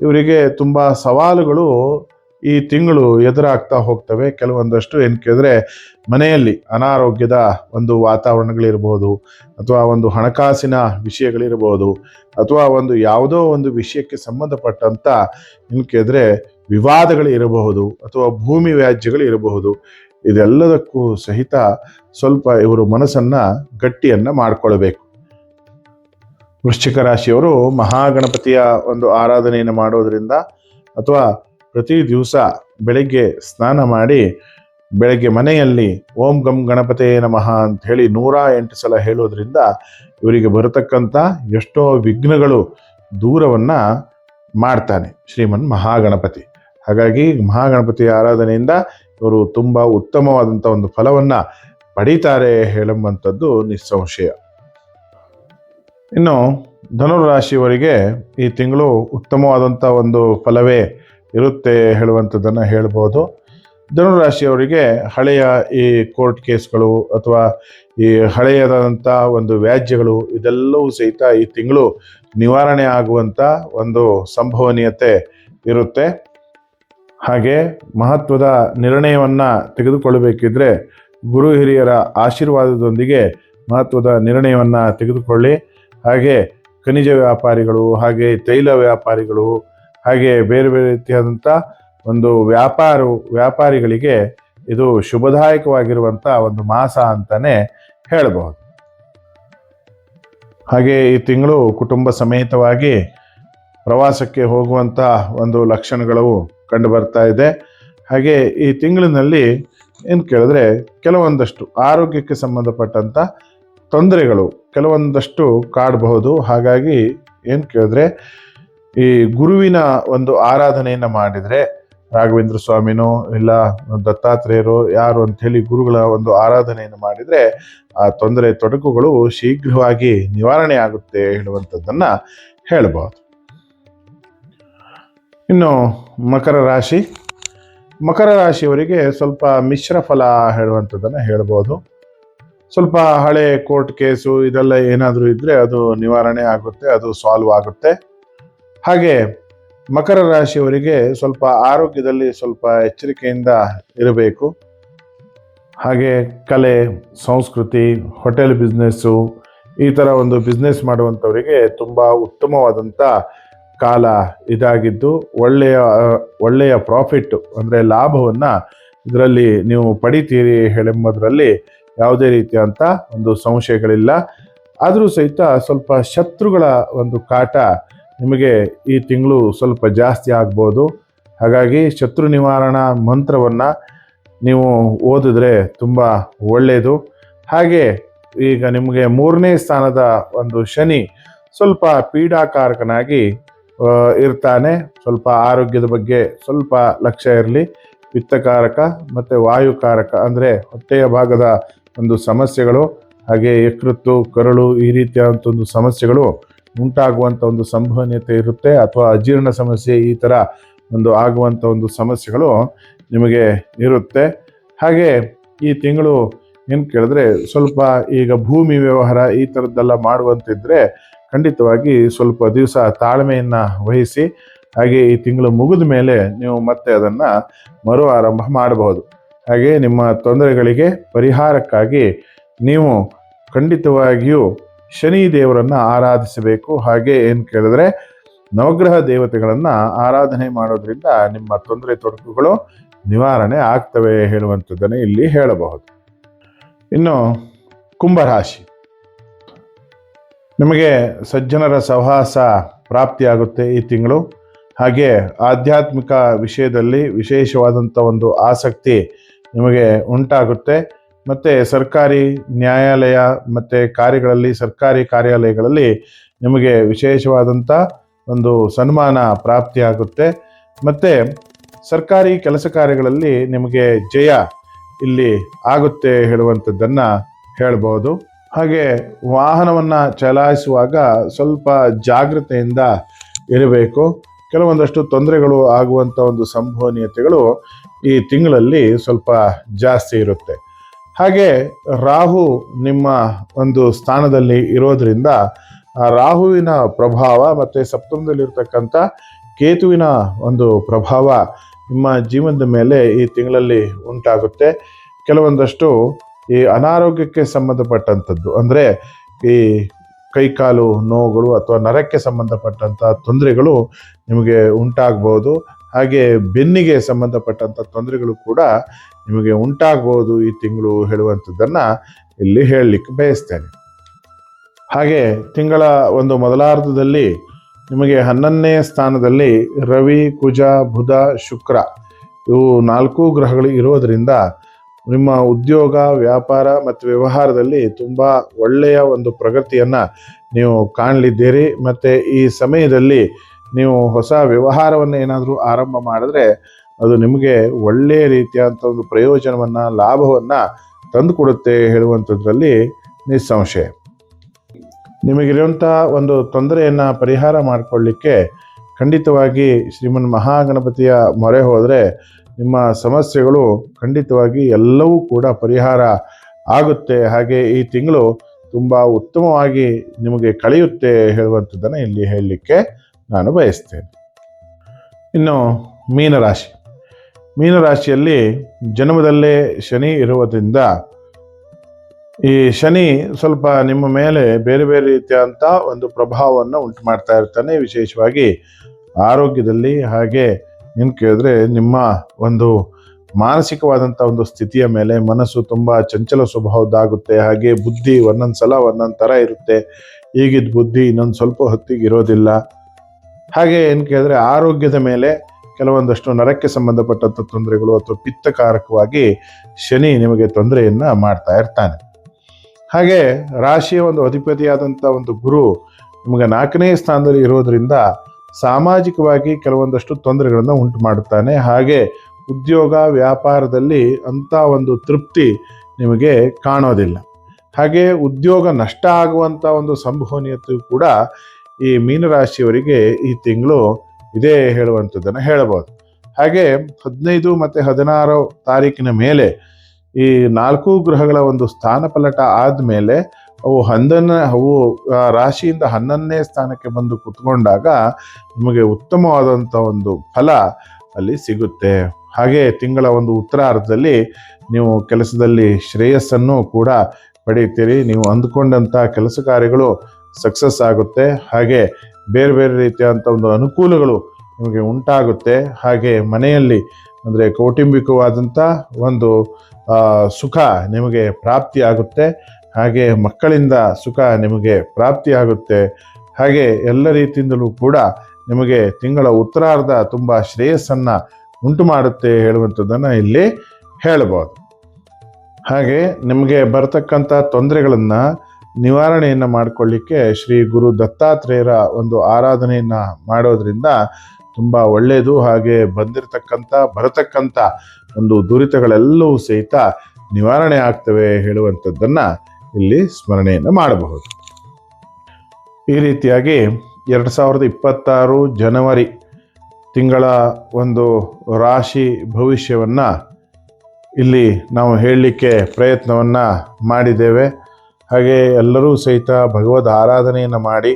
ಇವರಿಗೆ ತುಂಬ ಸವಾಲುಗಳು ಈ ತಿಂಗಳು ಎದುರಾಗ್ತಾ ಹೋಗ್ತವೆ. ಕೆಲವೊಂದಷ್ಟು ಏನು ಕೇಳಿದ್ರೆ ಮನೆಯಲ್ಲಿ ಅನಾರೋಗ್ಯದ ಒಂದು ವಾತಾವರಣಗಳಿರ್ಬೋದು, ಅಥವಾ ಒಂದು ಹಣಕಾಸಿನ ವಿಷಯಗಳಿರ್ಬೋದು, ಅಥವಾ ಒಂದು ಯಾವುದೋ ಒಂದು ವಿಷಯಕ್ಕೆ ಸಂಬಂಧಪಟ್ಟಂಥ ಏನು ಕೇಳಿದ್ರೆ ವಿವಾದಗಳು ಇರಬಹುದು ಅಥವಾ ಭೂಮಿ ವ್ಯಾಜ್ಯಗಳು ಇರಬಹುದು ಇದೆಲ್ಲದಕ್ಕೂ ಸಹಿತ ಸ್ವಲ್ಪ ಇವರು ಮನಸ್ಸನ್ನು ಗಟ್ಟಿಯನ್ನು ಮಾಡಿಕೊಳ್ಬೇಕು. ವೃಶ್ಚಿಕ ರಾಶಿಯವರು ಮಹಾಗಣಪತಿಯ ಒಂದು ಆರಾಧನೆಯನ್ನು ಮಾಡೋದರಿಂದ ಅಥವಾ ಪ್ರತಿ ದಿವಸ ಬೆಳಗ್ಗೆ ಸ್ನಾನ ಮಾಡಿ ಬೆಳಗ್ಗೆ ಮನೆಯಲ್ಲಿ ಓಂ ಗಂ ಗಣಪತಿಯೇ ನಮಃ ಅಂತ ಹೇಳಿ ನೂರ ಎಂಟು ಸಲ ಹೇಳೋದ್ರಿಂದ ಇವರಿಗೆ ಬರತಕ್ಕಂಥ ಎಷ್ಟೋ ವಿಘ್ನಗಳು ದೂರವನ್ನ ಮಾಡ್ತಾನೆ ಶ್ರೀಮನ್ ಮಹಾಗಣಪತಿ. ಹಾಗಾಗಿ ಮಹಾಗಣಪತಿಯ ಆರಾಧನೆಯಿಂದ ಇವರು ತುಂಬ ಉತ್ತಮವಾದಂಥ ಒಂದು ಫಲವನ್ನ ಪಡೀತಾರೆ ಹೇಳುವಂಥದ್ದು ನಿಸ್ಸಂಶಯ. ಇನ್ನು ಧನುರಾಶಿಯವರಿಗೆ ಈ ತಿಂಗಳು ಉತ್ತಮವಾದಂಥ ಒಂದು ಫಲವೇ ಇರುತ್ತೆ ಹೇಳುವಂಥದ್ದನ್ನು ಹೇಳ್ಬೋದು. ಧನುರಾಶಿಯವರಿಗೆ ಹಳೆಯ ಈ ಕೋರ್ಟ್ ಕೇಸ್ಗಳು ಅಥವಾ ಈ ಹಳೆಯದಾದಂಥ ಒಂದು ವ್ಯಾಜ್ಯಗಳು ಇದೆಲ್ಲವೂ ಸಹಿತ ಈ ತಿಂಗಳು ನಿವಾರಣೆ ಆಗುವಂಥ ಒಂದು ಸಂಭವನೀಯತೆ ಇರುತ್ತೆ. ಹಾಗೆ ಮಹತ್ವದ ನಿರ್ಣಯವನ್ನು ತೆಗೆದುಕೊಳ್ಳಬೇಕಿದ್ರೆ ಗುರು ಹಿರಿಯರ ಆಶೀರ್ವಾದದೊಂದಿಗೆ ಮಹತ್ವದ ನಿರ್ಣಯವನ್ನು ತೆಗೆದುಕೊಳ್ಳಿ. ಹಾಗೆ ಖನಿಜ ವ್ಯಾಪಾರಿಗಳು, ಹಾಗೆ ತೈಲ ವ್ಯಾಪಾರಿಗಳು, ಹಾಗೆ ಬೇರೆ ಬೇರೆ ರೀತಿಯಾದಂಥ ಒಂದು ವ್ಯಾಪಾರ, ವ್ಯಾಪಾರಿಗಳಿಗೆ ಇದು ಶುಭದಾಯಕವಾಗಿರುವಂಥ ಒಂದು ಮಾಸ ಅಂತಲೇ ಹೇಳಬಹುದು. ಹಾಗೆ ಈ ತಿಂಗಳು ಕುಟುಂಬ ಸಮೇತವಾಗಿ ಪ್ರವಾಸಕ್ಕೆ ಹೋಗುವಂಥ ಒಂದು ಲಕ್ಷಣಗಳು ಕಂಡು ಬರ್ತಾ ಇದೆ. ಹಾಗೆ ಈ ತಿಂಗಳಿನಲ್ಲಿ ಏನು ಕೇಳಿದ್ರೆ ಕೆಲವೊಂದಷ್ಟು ಆರೋಗ್ಯಕ್ಕೆ ಸಂಬಂಧಪಟ್ಟಂಥ ತೊಂದರೆಗಳು ಕೆಲವೊಂದಷ್ಟು ಕಾಡಬಹುದು. ಹಾಗಾಗಿ ಏನು ಕೇಳಿದ್ರೆ ಈ ಗುರುವಿನ ಒಂದು ಆರಾಧನೆಯನ್ನು ಮಾಡಿದರೆ ರಾಘವೇಂದ್ರ ಸ್ವಾಮಿನೋ ಇಲ್ಲ ದತ್ತಾತ್ರೇಯರು ಯಾರು ಅಂಥೇಳಿ ಗುರುಗಳ ಒಂದು ಆರಾಧನೆಯನ್ನು ಮಾಡಿದರೆ ಆ ತೊಂದರೆ ತೊಡಕುಗಳು ಶೀಘ್ರವಾಗಿ ನಿವಾರಣೆ ಆಗುತ್ತೆ ಹೇಳುವಂಥದ್ದನ್ನು ಹೇಳಬಹುದು. ಇನ್ನು ಮಕರ ರಾಶಿ. ಮಕರ ರಾಶಿಯವರಿಗೆ ಸ್ವಲ್ಪ ಮಿಶ್ರ ಫಲ ಹೇಳುವಂಥದ್ದನ್ನು ಹೇಳ್ಬೋದು. ಸ್ವಲ್ಪ ಹಳೆ ಕೋರ್ಟ್ ಕೇಸು ಇದೆಲ್ಲ ಏನಾದರೂ ಇದ್ದರೆ ಅದು ನಿವಾರಣೆ ಆಗುತ್ತೆ, ಅದು ಸಾಲ್ವ್ ಆಗುತ್ತೆ. ಹಾಗೆ ಮಕರ ರಾಶಿಯವರಿಗೆ ಸ್ವಲ್ಪ ಆರೋಗ್ಯದಲ್ಲಿ ಸ್ವಲ್ಪ ಎಚ್ಚರಿಕೆಯಿಂದ ಇರಬೇಕು. ಹಾಗೆ ಕಲೆ, ಸಂಸ್ಕೃತಿ, ಹೋಟೆಲ್ ಬಿಸ್ನೆಸ್ಸು ಈ ಥರ ಒಂದು ಬಿಸ್ನೆಸ್ ಮಾಡುವಂಥವರಿಗೆ ತುಂಬ ಉತ್ತಮವಾದಂಥ ಕಾಲ ಇದಾಗಿದ್ದು ಒಳ್ಳೆಯ ಒಳ್ಳೆಯ ಪ್ರಾಫಿಟ್ ಅಂದರೆ ಲಾಭವನ್ನು ಇದರಲ್ಲಿ ನೀವು ಪಡಿತೀರಿ ಹೇಳೆಂಬುದರಲ್ಲಿ ಯಾವುದೇ ರೀತಿಯಂಥ ಒಂದು ಸಂಶಯಗಳಿಲ್ಲ. ಆದರೂ ಸಹಿತ ಸ್ವಲ್ಪ ಶತ್ರುಗಳ ಒಂದು ಕಾಟ ನಿಮಗೆ ಈ ತಿಂಗಳು ಸ್ವಲ್ಪ ಜಾಸ್ತಿ ಆಗ್ಬೋದು. ಹಾಗಾಗಿ ಶತ್ರು ನಿವಾರಣಾ ಮಂತ್ರವನ್ನು ನೀವು ಓದಿದ್ರೆ ತುಂಬ ಒಳ್ಳೆಯದು. ಹಾಗೆ ಈಗ ನಿಮಗೆ ಮೂರನೇ ಸ್ಥಾನದ ಒಂದು ಶನಿ ಸ್ವಲ್ಪ ಪೀಡಾಕಾರಕನಾಗಿ ಇರ್ತಾನೆ. ಸ್ವಲ್ಪ ಆರೋಗ್ಯದ ಬಗ್ಗೆ ಸ್ವಲ್ಪ ಲಕ್ಷ್ಯ ಇರಲಿ. ಪಿತ್ತಕಾರಕ ಮತ್ತು ವಾಯುಕಾರಕ ಅಂದರೆ ಹೊಟ್ಟೆಯ ಭಾಗದ ಒಂದು ಸಮಸ್ಯೆಗಳು, ಹಾಗೆ ಯಕೃತ್ತು, ಕರಳು ಈ ರೀತಿಯಾದಂಥ ಒಂದು ಸಮಸ್ಯೆಗಳು ಉಂಟಾಗುವಂಥ ಒಂದು ಸಂಭವನೀಯತೆ ಇರುತ್ತೆ. ಅಥವಾ ಅಜೀರ್ಣ ಸಮಸ್ಯೆ ಈ ಥರ ಒಂದು ಆಗುವಂಥ ಒಂದು ಸಮಸ್ಯೆಗಳು ನಿಮಗೆ ಇರುತ್ತೆ. ಹಾಗೆ ಈ ತಿಂಗಳು ಏನು ಕೇಳಿದ್ರೆ ಸ್ವಲ್ಪ ಈಗ ಭೂಮಿ ವ್ಯವಹಾರ ಈ ಥರದ್ದೆಲ್ಲ ಮಾಡುವಂತಿದ್ರೆ ಖಂಡಿತವಾಗಿ ಸ್ವಲ್ಪ ದಿವಸ ತಾಳ್ಮೆಯನ್ನು ವಹಿಸಿ, ಹಾಗೆ ಈ ತಿಂಗಳು ಮುಗಿದ ಮೇಲೆ ನೀವು ಮತ್ತೆ ಅದನ್ನು ಮರು ಆರಂಭ ಮಾಡಬಹುದು. ಹಾಗೆ ನಿಮ್ಮ ತೊಂದರೆಗಳಿಗೆ ಪರಿಹಾರಕ್ಕಾಗಿ ನೀವು ಖಂಡಿತವಾಗಿಯೂ ಶನಿ ದೇವರನ್ನ ಆರಾಧಿಸಬೇಕು. ಹಾಗೆ ಏನು ಕೇಳಿದ್ರೆ, ನವಗ್ರಹ ದೇವತೆಗಳನ್ನು ಆರಾಧನೆ ಮಾಡೋದ್ರಿಂದ ನಿಮ್ಮ ತೊಂದರೆ ತೊಡಕುಗಳು ನಿವಾರಣೆ ಆಗ್ತವೆ ಹೇಳುವಂಥದ್ದನ್ನು ಇಲ್ಲಿ ಹೇಳಬಹುದು. ಇನ್ನು ಕುಂಭರಾಶಿ. ನಿಮಗೆ ಸಜ್ಜನರ ಸಹವಾಸ ಪ್ರಾಪ್ತಿಯಾಗುತ್ತೆ ಈ ತಿಂಗಳು. ಹಾಗೆ ಆಧ್ಯಾತ್ಮಿಕ ವಿಷಯದಲ್ಲಿ ವಿಶೇಷವಾದಂಥ ಒಂದು ಆಸಕ್ತಿ ನಿಮಗೆ ಉಂಟಾಗುತ್ತೆ. ಮತ್ತು ಸರ್ಕಾರಿ ನ್ಯಾಯಾಲಯ ಮತ್ತು ಕಾರ್ಯಗಳಲ್ಲಿ, ಸರ್ಕಾರಿ ಕಾರ್ಯಾಲಯಗಳಲ್ಲಿ ನಿಮಗೆ ವಿಶೇಷವಾದಂಥ ಒಂದು ಸನ್ಮಾನ ಪ್ರಾಪ್ತಿಯಾಗುತ್ತೆ. ಮತ್ತು ಸರ್ಕಾರಿ ಕೆಲಸ ಕಾರ್ಯಗಳಲ್ಲಿ ನಿಮಗೆ ಜಯ ಇಲ್ಲಿ ಆಗುತ್ತೆ ಹೇಳುವಂಥದ್ದನ್ನು ಹೇಳ್ಬೋದು. ಹಾಗೆ ವಾಹನವನ್ನು ಚಲಾಯಿಸುವಾಗ ಸ್ವಲ್ಪ ಜಾಗ್ರತೆಯಿಂದ ಇರಬೇಕು. ಕೆಲವೊಂದಷ್ಟು ತೊಂದರೆಗಳು ಆಗುವಂಥ ಒಂದು ಸಂಭವನೀಯತೆಗಳು ಈ ತಿಂಗಳಲ್ಲಿ ಸ್ವಲ್ಪ ಜಾಸ್ತಿ ಇರುತ್ತೆ. ಹಾಗೆ ರಾಹು ನಿಮ್ಮ ಒಂದು ಸ್ಥಾನದಲ್ಲಿ ಇರೋದ್ರಿಂದ ರಾಹುವಿನ ಪ್ರಭಾವ ಮತ್ತು ಸಪ್ತಮದಲ್ಲಿರ್ತಕ್ಕಂಥ ಕೇತುವಿನ ಒಂದು ಪ್ರಭಾವ ನಿಮ್ಮ ಜೀವನದ ಮೇಲೆ ಈ ತಿಂಗಳಲ್ಲಿ ಉಂಟಾಗುತ್ತೆ. ಕೆಲವೊಂದಷ್ಟು ಈ ಅನಾರೋಗ್ಯಕ್ಕೆ ಸಂಬಂಧಪಟ್ಟಂಥದ್ದು. ಅಂದರೆ ಈ ಕೈಕಾಲು ನೋವುಗಳು ಅಥವಾ ನರಕ್ಕೆ ಸಂಬಂಧಪಟ್ಟಂಥ ತೊಂದರೆಗಳು ನಿಮಗೆ ಉಂಟಾಗ್ಬೋದು. ಹಾಗೆ ಬೆನ್ನಿಗೆ ಸಂಬಂಧಪಟ್ಟಂಥ ತೊಂದರೆಗಳು ಕೂಡ ನಿಮಗೆ ಉಂಟಾಗ್ಬೋದು ಈ ತಿಂಗಳು ಹೇಳುವಂಥದ್ದನ್ನು ಇಲ್ಲಿ ಹೇಳಲಿಕ್ಕೆ ಬಯಸ್ತೇನೆ. ಹಾಗೆ ತಿಂಗಳ ಒಂದು ಮೊದಲಾರ್ಧದಲ್ಲಿ ನಿಮಗೆ ಹನ್ನೊಂದನೇ ಸ್ಥಾನದಲ್ಲಿ ರವಿ, ಕುಜ, ಬುಧ, ಶುಕ್ರ ಇವು ನಾಲ್ಕು ಗ್ರಹಗಳು ಇರೋದರಿಂದ ನಿಮ್ಮ ಉದ್ಯೋಗ, ವ್ಯಾಪಾರ ಮತ್ತು ವ್ಯವಹಾರದಲ್ಲಿ ತುಂಬ ಒಳ್ಳೆಯ ಒಂದು ಪ್ರಗತಿಯನ್ನು ನೀವು ಕಾಣಲಿದ್ದೀರಿ. ಮತ್ತು ಈ ಸಮಯದಲ್ಲಿ ನೀವು ಹೊಸ ವ್ಯವಹಾರವನ್ನು ಏನಾದರೂ ಆರಂಭ ಮಾಡಿದ್ರೆ ಅದು ನಿಮಗೆ ಒಳ್ಳೆಯ ರೀತಿಯಾದಂಥ ಒಂದು ಪ್ರಯೋಜನವನ್ನು, ಲಾಭವನ್ನು ತಂದುಕೊಡುತ್ತೆ ಹೇಳುವಂಥದ್ರಲ್ಲಿ ನಿಸ್ಸಂಶಯ. ನಿಮಗಿರುವಂಥ ಒಂದು ತೊಂದರೆಯನ್ನು ಪರಿಹಾರ ಮಾಡಿಕೊಳ್ಳಿಕ್ಕೆ ಖಂಡಿತವಾಗಿ ಶ್ರೀಮನ್ ಮಹಾಗಣಪತಿಯ ಮೊರೆ ಹೋದರೆ ನಿಮ್ಮ ಸಮಸ್ಯೆಗಳು ಖಂಡಿತವಾಗಿ ಎಲ್ಲವೂ ಕೂಡ ಪರಿಹಾರ ಆಗುತ್ತೆ. ಹಾಗೆ ಈ ತಿಂಗಳು ತುಂಬ ಉತ್ತಮವಾಗಿ ನಿಮಗೆ ಕಳೆಯುತ್ತೆ ಹೇಳುವಂಥದ್ದನ್ನು ಇಲ್ಲಿ ಹೇಳಲಿಕ್ಕೆ ನಾನು ಬಯಸ್ತೇನೆ. ಇನ್ನು ಮೀನರಾಶಿ. ಮೀನರಾಶಿಯಲ್ಲಿ ಜನ್ಮದಲ್ಲೇ ಶನಿ ಇರುವುದರಿಂದ ಈ ಶನಿ ಸ್ವಲ್ಪ ನಿಮ್ಮ ಮೇಲೆ ಬೇರೆ ಬೇರೆ ರೀತಿಯಾದಂಥ ಒಂದು ಪ್ರಭಾವವನ್ನು ಉಂಟು ಮಾಡ್ತಾ ಇರ್ತಾನೆ. ವಿಶೇಷವಾಗಿ ಆರೋಗ್ಯದಲ್ಲಿ ಹಾಗೆ ಏನು ಕೇಳಿದ್ರೆ ನಿಮ್ಮ ಒಂದು ಮಾನಸಿಕವಾದಂಥ ಒಂದು ಸ್ಥಿತಿಯ ಮೇಲೆ ಮನಸ್ಸು ತುಂಬ ಚಂಚಲ ಸ್ವಭಾವದ್ದಾಗುತ್ತೆ. ಹಾಗೆ ಬುದ್ಧಿ ಒಂದೊಂದು ಸಲ ಒಂದೊಂದು ಥರ ಇರುತ್ತೆ. ಈಗಿದ್ದ ಬುದ್ಧಿ ಇನ್ನೊಂದು ಸ್ವಲ್ಪ ಹೊತ್ತಿಗೆ ಇರೋದಿಲ್ಲ. ಹಾಗೆ ಏನು ಕೇಳಿದ್ರೆ ಆರೋಗ್ಯದ ಮೇಲೆ ಕೆಲವೊಂದಷ್ಟು ನರಕ್ಕೆ ಸಂಬಂಧಪಟ್ಟಂಥ ತೊಂದರೆಗಳು ಅಥವಾ ಪಿತ್ತಕಾರಕವಾಗಿ ಶನಿ ನಿಮಗೆ ತೊಂದರೆಯನ್ನು ಮಾಡ್ತಾ ಇರ್ತಾನೆ. ಹಾಗೆ ರಾಶಿಯ ಒಂದು ಅಧಿಪತಿಯಾದಂಥ ಒಂದು ಗುರು ನಿಮಗೆ ನಾಲ್ಕನೇ ಸ್ಥಾನದಲ್ಲಿ ಇರೋದರಿಂದ ಸಾಮಾಜಿಕವಾಗಿ ಕೆಲವೊಂದಷ್ಟು ತೊಂದರೆಗಳನ್ನು ಉಂಟು ಮಾಡುತ್ತಾನೆ ಹಾಗೆ ಉದ್ಯೋಗ, ವ್ಯಾಪಾರದಲ್ಲಿ ಅಂಥ ಒಂದು ತೃಪ್ತಿ ನಿಮಗೆ ಕಾಣೋದಿಲ್ಲ. ಹಾಗೆ ಉದ್ಯೋಗ ನಷ್ಟ ಆಗುವಂಥ ಒಂದು ಸಂಭವನೀಯತೆಯು ಕೂಡ ಈ ಮೀನರಾಶಿಯವರಿಗೆ ಈ ತಿಂಗಳು ಇದೇ ಹೇಳುವಂಥದ್ದನ್ನು ಹೇಳಬಹುದು. ಹಾಗೆ ಹದಿನೈದು ಮತ್ತು ಹದಿನಾರು ತಾರೀಕಿನ ಮೇಲೆ ಈ ನಾಲ್ಕು ಗ್ರಹಗಳ ಒಂದು ಸ್ಥಾನಪಲಟ ಆದಮೇಲೆ ಅವು ಹನ್ನೊಂದನೇ ಅವು ಆ, ರಾಶಿಯಿಂದ ಹನ್ನೊಂದನೇ ಸ್ಥಾನಕ್ಕೆ ಬಂದು ಕುತ್ಕೊಂಡಾಗ ನಿಮಗೆ ಉತ್ತಮವಾದಂಥ ಒಂದು ಫಲ ಅಲ್ಲಿ ಸಿಗುತ್ತೆ. ಹಾಗೆ ತಿಂಗಳ ಒಂದು ಉತ್ತರಾರ್ಧದಲ್ಲಿ ನೀವು ಕೆಲಸದಲ್ಲಿ ಶ್ರೇಯಸ್ಸನ್ನು ಕೂಡ ಪಡೆಯುತ್ತೀರಿ. ನೀವು ಅಂದುಕೊಂಡಂಥ ಕೆಲಸ ಕಾರ್ಯಗಳು ಸಕ್ಸಸ್ ಆಗುತ್ತೆ. ಹಾಗೆ ಬೇರೆ ಬೇರೆ ರೀತಿಯಾದಂಥ ಒಂದು ಅನುಕೂಲಗಳು ನಿಮಗೆ ಉಂಟಾಗುತ್ತೆ. ಹಾಗೆ ಮನೆಯಲ್ಲಿ ಅಂದರೆ ಕೌಟುಂಬಿಕವಾದಂಥ ಒಂದು ಸುಖ ನಿಮಗೆ ಪ್ರಾಪ್ತಿಯಾಗುತ್ತೆ. ಹಾಗೆ ಮಕ್ಕಳಿಂದ ಸುಖ ನಿಮಗೆ ಪ್ರಾಪ್ತಿಯಾಗುತ್ತೆ. ಹಾಗೆ ಎಲ್ಲ ರೀತಿಯಿಂದಲೂ ಕೂಡ ನಿಮಗೆ ತಿಂಗಳ ಉತ್ತರಾರ್ಧ ತುಂಬ ಶ್ರೇಯಸ್ಸನ್ನು ಉಂಟು ಮಾಡುತ್ತೆ ಹೇಳುವಂಥದ್ದನ್ನು ಇಲ್ಲಿ ಹೇಳಬಹುದು. ಹಾಗೆ ನಿಮಗೆ ಬರತಕ್ಕಂಥ ತೊಂದರೆಗಳನ್ನು ನಿವಾರಣೆಯನ್ನು ಮಾಡಿಕೊಳ್ಳಿಕ್ಕೆ ಶ್ರೀ ಗುರು ದತ್ತಾತ್ರೇಯರ ಒಂದು ಆರಾಧನೆಯನ್ನು ಮಾಡೋದರಿಂದ ತುಂಬ ಒಳ್ಳೆಯದು ಹಾಗೆ ಬಂದಿರತಕ್ಕಂಥ, ಬರತಕ್ಕಂಥ ಒಂದು ದುರಿತಗಳೆಲ್ಲವೂ ಸಹಿತ ನಿವಾರಣೆ ಆಗ್ತವೆ ಹೇಳುವಂಥದ್ದನ್ನು ಇಲ್ಲಿ ಸ್ಮರಣೆಯನ್ನು ಮಾಡಬಹುದು. ಈ ರೀತಿಯಾಗಿ ಎರಡು ಸಾವಿರದ ಇಪ್ಪತ್ತಾರು ಜನವರಿ ತಿಂಗಳ ಒಂದು ರಾಶಿ ಭವಿಷ್ಯವನ್ನು ಇಲ್ಲಿ ನಾವು ಹೇಳಲಿಕ್ಕೆ ಪ್ರಯತ್ನವನ್ನು ಮಾಡಿದ್ದೇವೆ. ಹಾಗೆ ಎಲ್ಲರೂ ಸಹಿತ ಭಗವದ್ ಆರಾಧನೆಯನ್ನು ಮಾಡಿ,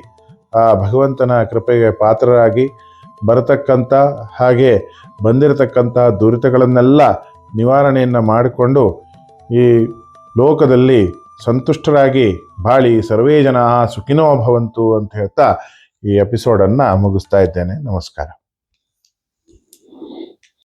ಆ ಭಗವಂತನ ಕೃಪೆಗೆ ಪಾತ್ರರಾಗಿ ಬರತಕ್ಕಂಥ ಹಾಗೆ ಬಂದಿರತಕ್ಕಂಥ ದುರಿತಗಳನ್ನೆಲ್ಲ ನಿವಾರಣೆಯನ್ನು ಮಾಡಿಕೊಂಡು ಈ ಲೋಕದಲ್ಲಿ ಸಂತುಷ್ಟರಾಗಿ ಬಾಳಿ ಸರ್ವೇ ಜನ ಸುಖಿನೋ ಭವಂತು ಅಂತ ಹೇಳ್ತಾ ಈ ಎಪಿಸೋಡನ್ನು ಮುಗಿಸ್ತಾ ಇದ್ದೇನೆ. ನಮಸ್ಕಾರ.